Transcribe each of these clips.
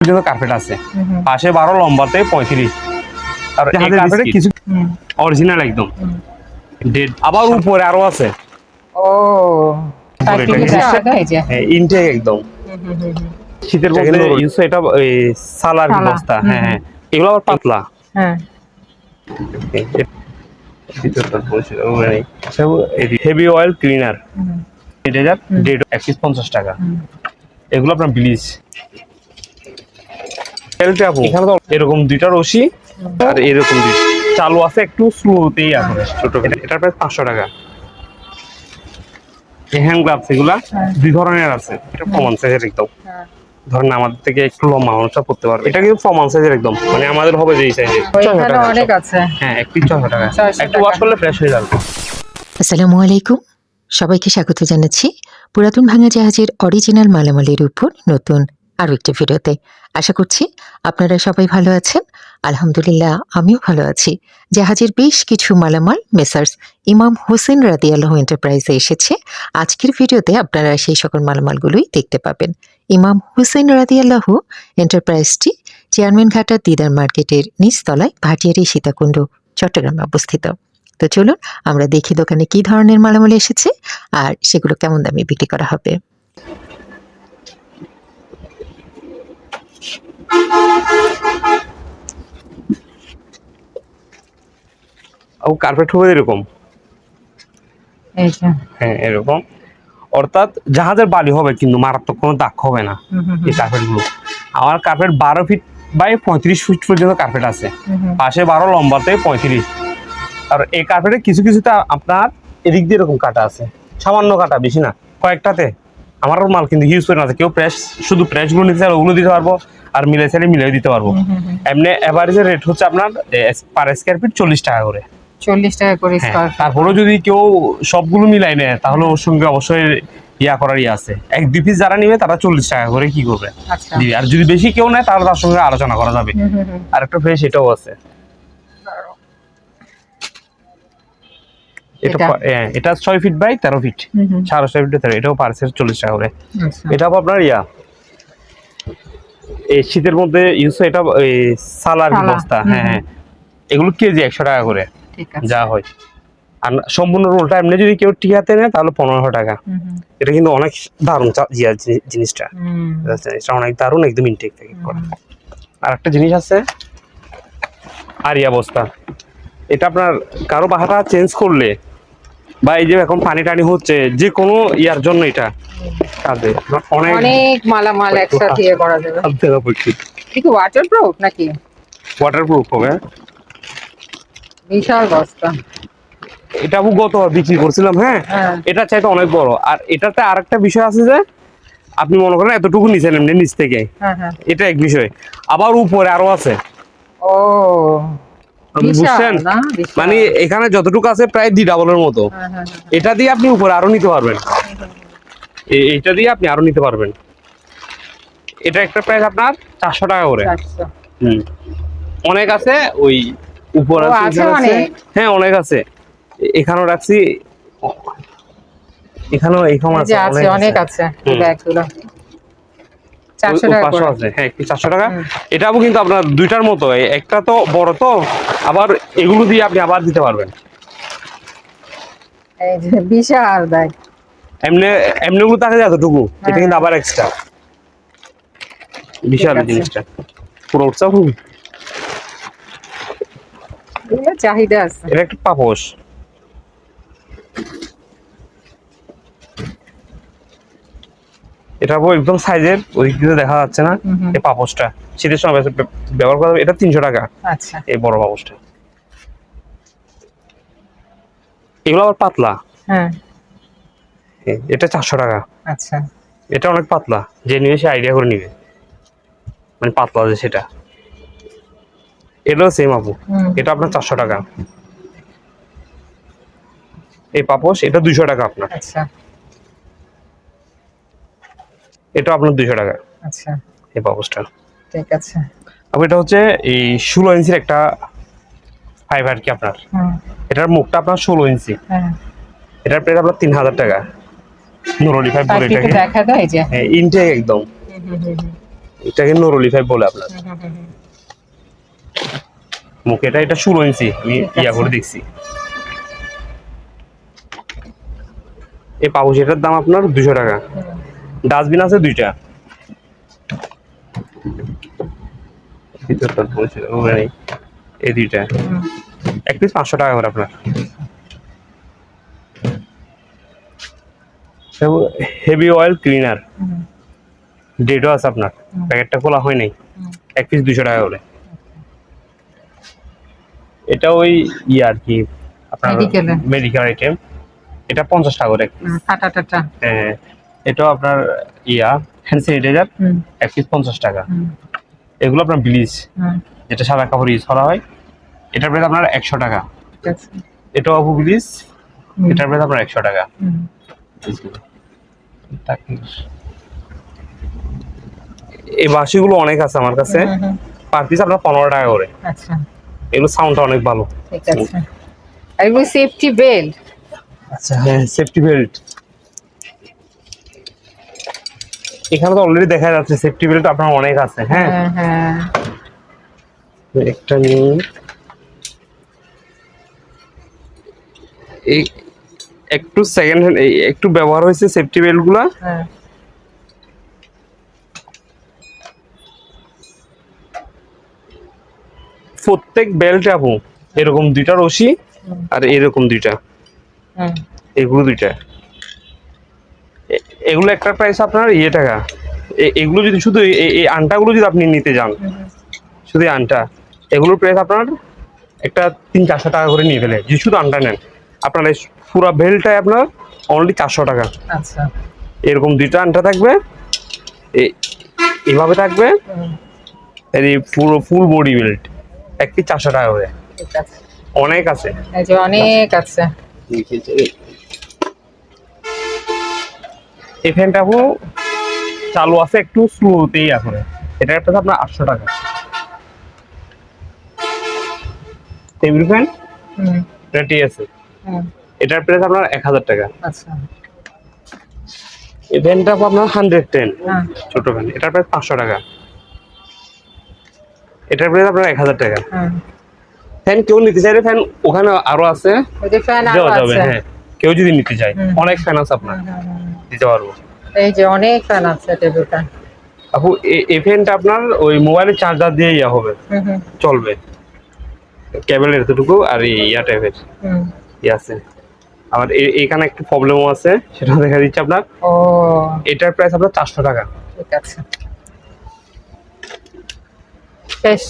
পর্যন্ত কার্পেট আছে। পাশে বারো লম্বাতে পঁয়ত্রিশ। আর কার্পেটে কিছু অরিজিনাল একদম। ডেড আবার উপরে আরও আছে। ও। উপরে এটা সাইকেলটা জিনিসটা- আলাদা হয়েছে ইনটেক একদম। শীতের মধ্যে ইউজ এটা সালার সালা, হ্যাঁ হ্যাঁ। এগুলো আবার পাতলা। হ্যাঁ। Heavy oil cleaner. এটা এক পঞ্চাশ টাকা। এগুলো আপনার ব্লিচ এখানে তো এরকম দুইটা রশি আর এরকম দুই চালু আছে একটু স্লোতেই আছে ছোট এটা- এটা প্রায় পাঁচশো টাকা। এই হ্যান্ড গ্লাভস এগুলা। দুই ধরনের আছে। এটা কমন সাইজের একদম। হ্যাঁ। ধরেন আমাদের থেকে একটু লম্বা মানুষটা পড়তে পারবে। এটা কিন্তু কমন সাইজের একদম। মানে আমাদের হবে যে এই সাইজের অনেক আছে। হ্যাঁ ছশো টাকা। একটু। ওয়াশ করলে ফ্রেশ হয়ে যাবে। আসসালামু আলাইকুম। সবাইকে স্বাগত জানাচ্ছি পুরাতন ভাঙা জাহাজের অরিজিনাল মালামালের উপর নতুন আরও একটি ভিডিওতে। আশা করছি আপনারা সবাই ভালো আছেন। আলহামদুলিল্লাহ, আমিও ভালো আছি। জাহাজের বেশ কিছু মালামাল, মেসার্স, ইমাম হোসেন রাদিয়াল্লাহ এন্টারপ্রাইজে এসেছে। আজকের ভিডিওতে আপনারা সেই সকল মালামালগুলোই দেখতে পাবেন। ইমাম হোসেন রাদিয়াল্লাহ এন্টারপ্রাইজটি চেয়ারম্যান ঘাটা দিদার মার্কেটের নিচতলায় ভাটিয়ারি সীতাকুণ্ড, চট্টগ্রামে অবস্থিত। তো চলুন আমরা দেখি দোকানে কি ধরনের মালামাল এসেছে আর সেগুলো কেমন দামে বিক্রি করা হবে। ও কার্পেট হবে এরকম? হ্যাঁ এরকম। অর্থাৎ জাহাজের বালি হবে কিন্তু মারাত্মক কোনো দাগ হবে না এই কার্পেটগুলো আমার কার্পেট বারো ফিট বাই পঁয়ত্রিশ ফিট পর্যন্ত কার্পেট আছে। পাশে বারো লম্বাতে পঁয়ত্রিশ। আর এই কার্পেটে কিছু কিছুতে আপনার এদিক দিয়ে এরকম কাটা আছে। সামান্য কাটা বেশি না। কয়েকটাতে। আমারও মাল কিন্তু ইউজ করে না আছে। কেউ প্রেস শুধু প্রেসগুলো নিতে চাইলে ওগুলো দিতে পারব আর মিলে চাইলে মিলিয়ে দিতে পারব। এমনি এভারেজের রেট হচ্ছে আপনার পার স্কোয়ার ফিট চল্লিশ টাকা করে। চল্লিশ টাকা করে হ্যাঁ, তারপরেও যদি কেউ সবগুলো মিলাই নেয় তাহলে ওর সঙ্গে অবশ্যই ইয়া করার ইয়ে আছে। এক দুই পিস যারা নিবে তারা চল্লিশ টাকা করে কি করবে? আচ্ছা। আর যদি বেশি কেউ নেয় তাহলে তার সঙ্গে আলোচনা করা যাবে। আর একটা ফ্রেশ এটাও আছে। এটা এটা? হ্যাঁ, এটা ছয় ফিট বাই তেরো ফিট। সাড়ে ছয় ফিট তেরো এটাও পার্সেল চল্লিশ টাকা করে। আচ্ছা। এটা আপনার ইয়া। এই শীতের মধ্যে ইউজ এটা এই সালার সালা, বস্তা। হ্যাঁ হ্যাঁ। এগুলো কেজি একশো টাকা করে। যা হয়। আর সম্পূর্ণ রোলটা এমনি যদি কেউ টিকাতে নেয় তাহলে পনেরোশো টাকা। এটা কিন্তু অনেক দারুণ জিনিসটা। হুম, জিনিসটা অনেক দারুণ একদম ইনটেক প্যাকেট করা। আর একটা জিনিস আছে আরিয়া বস্তা। এটা আপনার কারও বাহাটা চেঞ্জ করলে বা এই যে এখন পানি টানি হচ্ছে যে কোনো ইয়ার জন্য এটা কাজে। অনেক অনেক মালামাল একসাথে ইয়ে করা যাবে। কি? ওয়াটার প্রুফ নাকি? ওয়াটার প্রুফ হবে। বিশাল বস্তা। এটা আমি গত বিক্রি করছিলাম হ্যাঁ? হ্যাঁ। এটা চাইতে অনেক বড়। আর এটাতে আরেকটা বিষয় আছে যে আপনি মনে করেন এতটুকু নিচেন এমনি নিচ থেকে। হ্যাঁ হ্যাঁ। এটা এক বিষয়। আবার উপরে আরও আছে। ও। বুঝছেন? মানে এখানে যতটুকু আছে প্রায় দি ডাবলের মতো। হ্যাঁ, হ্যাঁ, হ্যাঁ। এটা দিয়ে আপনি উপরে আরও নিতে পারবেন। এইটা দিয়ে আপনি আরও নিতে পারবেন। এটা একটা প্রাইস আপনার চারশো টাকা করে। হুম। অনেক আছে ওই উপর আছে? হ্যাঁ অনেক আছে। এখানেও রাখছি। এখানেও এখানেও আছে অনেক আছে। ব্যাগগুলো। চারশো টাকা হ্যাঁ চারশো টাকা। এটাও কিন্তু আপনার দুইটার মতো। একটা তো বড় তো আবার এগুলো দিয়ে আপনি আবার দিতে পারবেন। বিশাল ব্যাগ এমনি এমনি গুলো থাকে এতটুকু। এটা কিন্তু আবার এক্সট্রা বিশাল হ্যাঁ। জিনিসটা। পুরো উৎসাহ চাহিদা আছে। এটা একটা পাপোশ। এটা একদম সাইজের ওই দিকে দেখা যাচ্ছে না। এই পাপোশটা। শীতের সময় ব্যবহার করা। এটা তিনশো টাকা আচ্ছা। এই বড় পাপোশটা। এগুলো আবার পাতলা। হ্যাঁ। এটা চারশো টাকা। আচ্ছা। এটা অনেক পাতলা যে নিবে সে আইডিয়া করে নিবে। মানে পাতলা যে সেটা। এটাও সেম আপু। এটা আপনার চারশো টাকা। এই পাপোশ এটা দুইশো টাকা আপনার। আচ্ছা। এটা আপনার দুইশো টাকা। আচ্ছা। এই পাপোশটা ঠিক আছে। আবার এটা হচ্ছে এই ষোলো ইঞ্চির একটা ফাইভ আর কি আপনার? এটার মুখটা আপনার ষোলো ইঞ্চি। হ্যাঁ। এটার প্রাইস আপনার তিন হাজার টাকা। নুরলি ফাইভ বলে এটাকে। দেখা দাও এই যে। হ্যাঁ ইনটেক একদম। এটাকে নোরলিফাই বলে আপনার। মুখে এটা এটা ষোলো ইঞ্চি। আমি ইয়া করে দেখছি। এই পাউচেটার দাম আপনার দুশো টাকা। ডাস্টবিন আছে দুইটা। এই দুইটা। এক পিস পাঁচশো টাকা করে আপনার। Heavy oil cleaner. ডেটও আছে আপনার। প্যাকেটটা খোলা হয় নাই। এক পিস দুশো টাকা করে। এটা ওই ইয়ে আর কি আপনার মেডিকেল আইটেম এটা পঞ্চাশ টাকা করে ফাটা টাটা হ্যাঁ, এটাও আপনার ইয়া হ্যান্ড স্যানিটাইজার এক পিস পঞ্চাশ টাকা। এগুলো আপনার ব্লিচ হুম, যেটা সাদা কাপড় ইউজ করা হয়। এটার প্রাইস আপনার একশো টাকা। এটাও আপু ব্লিচ এটার প্রাইস আপনার একশো টাকা। এই বাসিগুলো অনেক আছে আমার কাছে। পার পিস আপনার পনেরো টাকা করে। আচ্ছা। এগুলো সাউন্ডটা অনেক ভালো। ঠিক আছে। এগুলো সেফটি বেল্ট আচ্ছা। হ্যাঁ সেফটি বেল্ট এখানে তো অলরেডি দেখা যাচ্ছে সেফটি বেল্ট আপনার অনেক আছে হ্যাঁ? হ্যাঁ হ্যাঁ। একটা নিয়ে এই একটু সেকেন্ড হ্যান্ড এই একটু ব্যবহার হয়েছে সেফটি বেল্টগুলা। হ্যাঁ। প্রত্যেক বেল্ট আপু এরকম দুইটা রশি আর এরকম দুইটা। এগুলো দুইটা। এগুলো একটা প্রাইস আপনার ইয়ে টাকা। এ- এগুলো যদি শুধু এই আনটাগুলো যদি আপনি নিতে যান। শুধু এই আনটা এগুলোর প্রাইস আপনার একটা তিন চারশো টাকা করে নিয়ে ফেলে। যদি শুধু আনটা নেন আপনার এই পুরো বেলটায় আপনার অনলি চারশো টাকা। আচ্ছা। এরকম দুইটা আনটা থাকবে এ- এভাবে থাকবে আর এই পুরো ফুল বডি বেল্ট এক পিস চারশো টাকা করে। অনেক আছে। অনেক আছে। এই ফ্যানটা চালু আছে একটু স্লোতেই এখন। এটার প্রাইস আপনার আটশো টাকা। টেবিল ফ্যান এটা টিএসএ এটার প্রাইস আপনার এক হাজার টাকা। আচ্ছা। এই ফ্যানটা আপনার হান্ড্রেড টেন হ্যাঁ। ছোট ফ্যান এটার প্রাইস পাঁচশো টাকা। এটার প্রাইস আপনার এক হাজার টাকা। ফ্যান কেউ নিতে চাইলে ফ্যান ওখানে আরও আছে। দেওয়া যাবে হ্যাঁ। কেউ যদি নিতে চায়। অনেক ফ্যান আছে আপনার। হুম, হুম। দিতে পারব? এই যে অনেক ফ্যান আছে টেবিল ফ্যান আপু এই ফ্যানটা আপনার ওই মোবাইলের চার্জার দিয়ে ইয়া হবে। চলবে। কেবলের এতটুকু আর এই ইয়া টাইপের হুম। ইয়ে আছে। আবার এখানে একটু প্রবলেমও আছে সেটা দেখা দিচ্ছে আপনার। ও। এটার প্রাইস আপনার চারশো টাকা। ঠিক আছে। শেষ।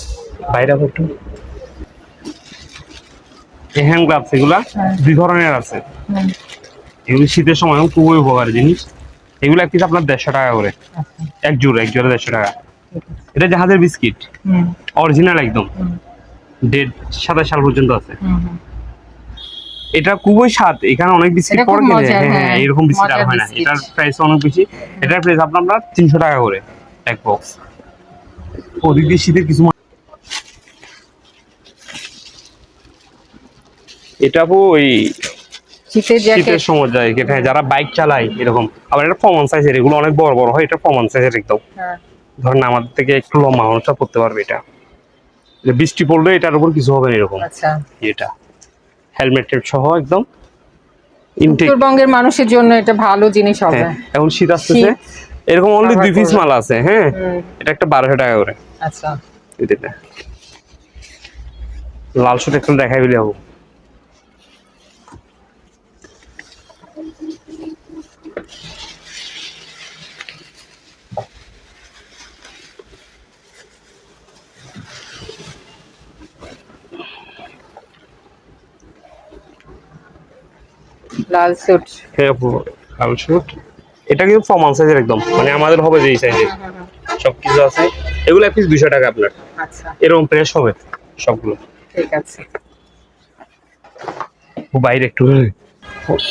বাইরে একটু। এই হ্যান্ড গ্লাভস এগুলা হ্যাঁ। দুই ধরনের আছে। এগুলো শীতের সময় খুবই উপকারী জিনিস। এগুলো এক পিস আপনার দেড়শো টাকা করে। আচ্ছা, এক জোড়া এক জোড়া দেড়শো টাকা। এটা জাহাজের বিস্কিট। অরিজিনাল একদম। ডেট সাতাশ সাল পর্যন্ত আছে। এটা খুবই স্বাদ। এখানে অনেক বিস্কিট পড়ে মজার, হ্যাঁ হ্যাঁ, হ্যাঁ। এরকম বিস্কিট আর হয় না। এটার প্রাইস অনেক বেশি। এটার প্রাইস আপনার আপনার তিনশো টাকা করে এক বক্স ওদিক দিয়ে শীতের কিছু এটা ওই শীতের শীতের সময় যায় হ্যাঁ, যারা বাইক চালায় এরকম। আবার এটা প্রমাণ সাইজের এগুলো অনেক বড় বড় হয় এটা প্রমাণ সাইজের একদম। হ্যাঁ। ধরেন আমাদের থেকে একটু লম্বা মানুষটা পড়তে পারবে এটা। বৃষ্টি পড়লে এটার উপর কিছু হবে না এরকম। আচ্ছা। এটা। হেলমেট সহ একদম। উত্তরবঙ্গের মানুষের জন্য এটা ভালো জিনিস হবে। হ্যাঁ এখন শীত আসতেছে। এরকম অনলি দুই পিস মাল আছে হ্যাঁ। এটা একটা বারোশো টাকা করে। আচ্ছা। লাল শুট একটু দেখাই বলে লাল স্যুট হ্যাঁ লাল শুট এটা কিন্তু ফর্মাল সাইজের একদম। মানে আমাদের হবে যে এই সাইজের সবকিছু আছে। এগুলো এক পিস দুশো টাকা আপনার। আচ্ছা। এরকম প্রেস হবে সবগুলো। ঠিক আছে। ও বাইরে একটু।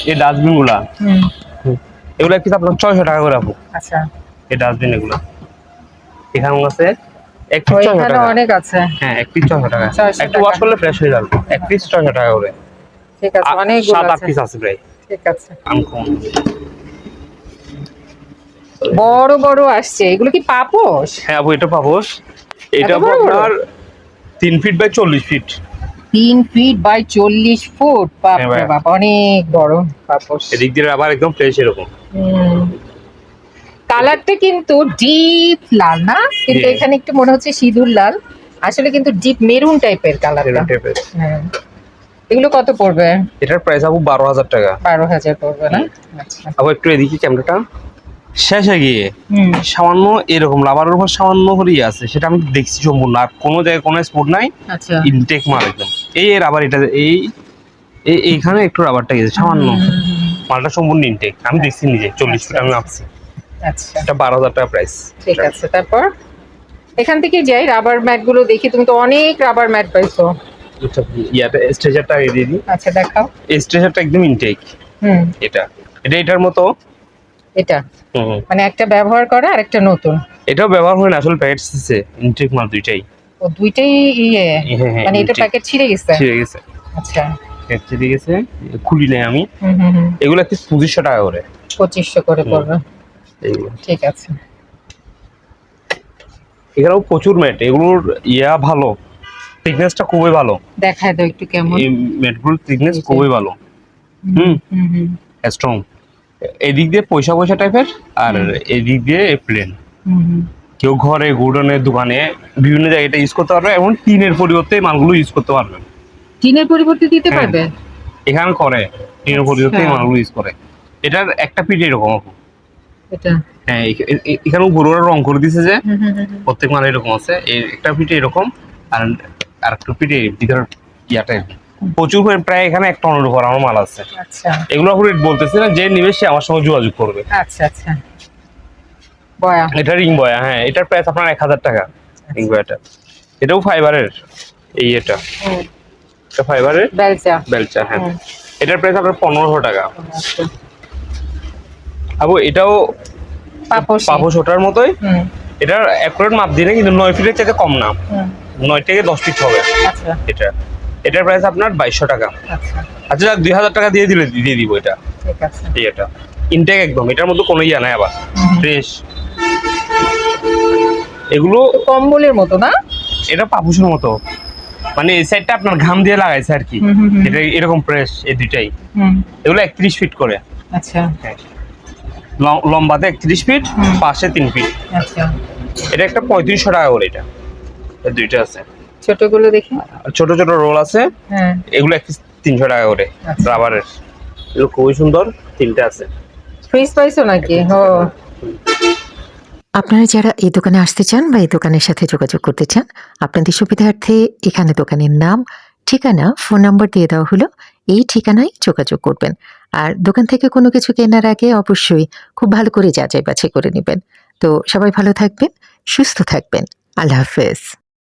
এই ডাস্টবিনগুলা। হুম। এগুলো এক আপনার ছয়শো টাকা করে আপু। আচ্ছা। এই ডাস্টবিন এগুলো। এখানে আছে এক পিস ছয়শো টাকা। অনেক আছে। হ্যাঁ এক পিস ছয়শো টাকা। একটু ওয়াশ করলে ফ্রেশ হয়ে যাবে। এক পিস ছয়শো টাকা করে। ঠিক আছে আ- সাত আট পিস আছে প্রায়। ঠিক আছে। বড় বড় আসছে। এগুলো কি পাপোশ? হ্যাঁ আপু এটা পাপোশ। এটা? আপনার তিন ফিট বাই চল্লিশ ফিট তিন ফিট বাই চল্লিশ ফুট হ্যাঁ, বাপ অনেক বড় এদিক দিয়ে আবার একদম ফ্রেশ এরকম। কালারটা কিন্তু ডিপ লাল না? কিন্তু এখানে একটু মনে হচ্ছে সিঁদুর লাল। আসলে কিন্তু ডিপ মেরুন টাইপের কালার হ্যাঁ। এগুলো কত পড়বে? এটার প্রাইস আপু বারো হাজার টাকা। বারো হাজার পড়বে না? আচ্ছা। আপু একটু এদিকে ক্যামেরাটা শেষে গিয়ে সামান্য এরকম লাভারের উপর সামান্য করেই আছে সেটা আমি দেখছি সম্পূর্ণ আর কোনো জায়গায় কোনো স্পোর্ট নাই আচ্ছা। ইনটেক মাল একদম। এই রাবার এটা এই এই- এইখানে একটু রাবারটা গেছে সামান্য। মালটা সম্পূর্ণ ইনটেক আমি দেখছি নিজে চল্লিশ ফুট আমি মাপছি আচ্ছা। এটা বারো হাজার টাকা প্রাইস ঠিক আছে তারপর? এখান থেকে যাই রাবার ম্যাটগুলো দেখি তুমি তো অনেক রাবার ম্যাট পাইছো। ইয়াটা স্ট্রেচারটা দিয়ে দিই। আচ্ছা দেখাও। স্ট্রেচারটা একদম ইনটেক হুম। এটা এটা এটার মতো এটা। মানে একটা ব্যবহার করা আর একটা নতুন। এটাও ব্যবহার হয় না আসলে প্যাকেট দিচ্ছে ইনটেক মাল দুইটাই। ও দুইটাই ইয়ে? হ্যাঁ, হ্যাঁ, মানে এটা। প্যাকেট ছিঁড়ে গেছে? ছিঁড়ে গেছে। আচ্ছা। ছিঁড়ে গেছে খুলি নাই আমি। এগুলো একটু পঁচিশশো টাকা করে? পঁচিশশো করে। পড়বে। ঠিক আছে। এখানেও প্রচুর ম্যাট এগুলোর ইয়া ভালো। থিকনেসটা খুবই ভালো। দেখায় দাও একটু কেমন। এই ম্যাটগুলোর থিকনেস খুবই ভালো। হুম হুম। স্ট্রং এদিক দিয়ে পয়সা পয়সা টাইপের আর এদিক দিয়ে প্লেন কেউ ঘরে গোডাউনে দোকানে বিভিন্ন জায়গায় ইউজ করতে পারবে এবং টিনের পরিবর্তে মালগুলো ইউজ করতে পারবে। টিনের পরিবর্তে দিতে হ্যাঁ। পারবে? এখানে করে টিনের পরিবর্তে আচ্ছা। মালগুলো ইউজ করে। এটার একটা পিঠ এরকম আপু। এটা? হ্যাঁ এখানে উপরে ওরা রং করে দিছে যে। প্রত্যেক মাল এরকম আছে। একটা পিঠে এরকম আর আর একটা পিঠে ভিতরের ইয়াটা এরকম। প্রচুর প্রায় এখানে এক টনের উপর আমার মাল আছে। আচ্ছা। এগুলো আপনি বলতেছি না যে নিবে সে আমার সঙ্গে যোগাযোগ করবে। আচ্ছা আচ্ছা। বয়া। এটা রিং বয়া হ্যাঁ এটার প্রাইস আপনার এক হাজার টাকা রিং বয়াটা। এটাও ফাইবারের এই এটা। এটা ফাইবারের বেলচা। বেলচা হ্যাঁ। এটার প্রাইস আপনার পনেরোশো টাকা। আচ্ছা। আবু এটাও পাপোশি। ওটার মতোই। এটার অ্যাকুরেট মাপ দিয়ে কিন্তু নয় ফিটের চাইতে কম না। নয় থেকে দশ ফিট হবে আচ্ছা। এটা। এটার প্রাইস আপনার বাইশশো টাকা। আচ্ছা। আচ্ছা যাক, দুই হাজার টাকা দিয়ে দিলে দিয়ে দিব এটা। ঠিক আছে। এই এটা। ইনটেক একদম এটার মধ্যে কোনো ইয়া নাই আবার। ফ্রেশ এগুলো কম্বলের মতো না? এটা পাপুসের মতো। মানে এই সাইডটা আপনার ঘাম দিয়ে লাগাইছে আর কি। এটা এরকম ফ্রেশ এই দুইটাই। হুম, এগুলো একত্রিশ ফিট করে। আচ্ছা। লম্বাতে একত্রিশ ফিট পাশে তিন ফিট আচ্ছা। এটা একটা পঁয়ত্রিশশো টাকা করে এটা। এই দুইটা আছে। ছোটগুলো দেখি। ছোট ছোট রোল আছে। হ্যাঁ। এগুলো এক তিনশো টাকা করে আচ্ছা। রাবারের এগুলো খুবই সুন্দর তিনটা আছে। ফ্রিজ পাইছো নাকি? ও। আপনারা যারা এই দোকানে আসতে চান বা এই দোকানের সাথে যোগাযোগ করতে চান আপনাদের সুবিধার্থে এখানে দোকানের নাম ঠিকানা ফোন নাম্বার দিয়ে দেওয়া হলো। এই ঠিকানায় যোগাযোগ করবেন। আর দোকান থেকে কোনো কিছু কেনার আগে অবশ্যই খুব ভালো করে যাচাই বাছাই করে নেবেন। তো সবাই ভালো থাকবেন সুস্থ থাকবেন। আল্লাহ হাফেজ।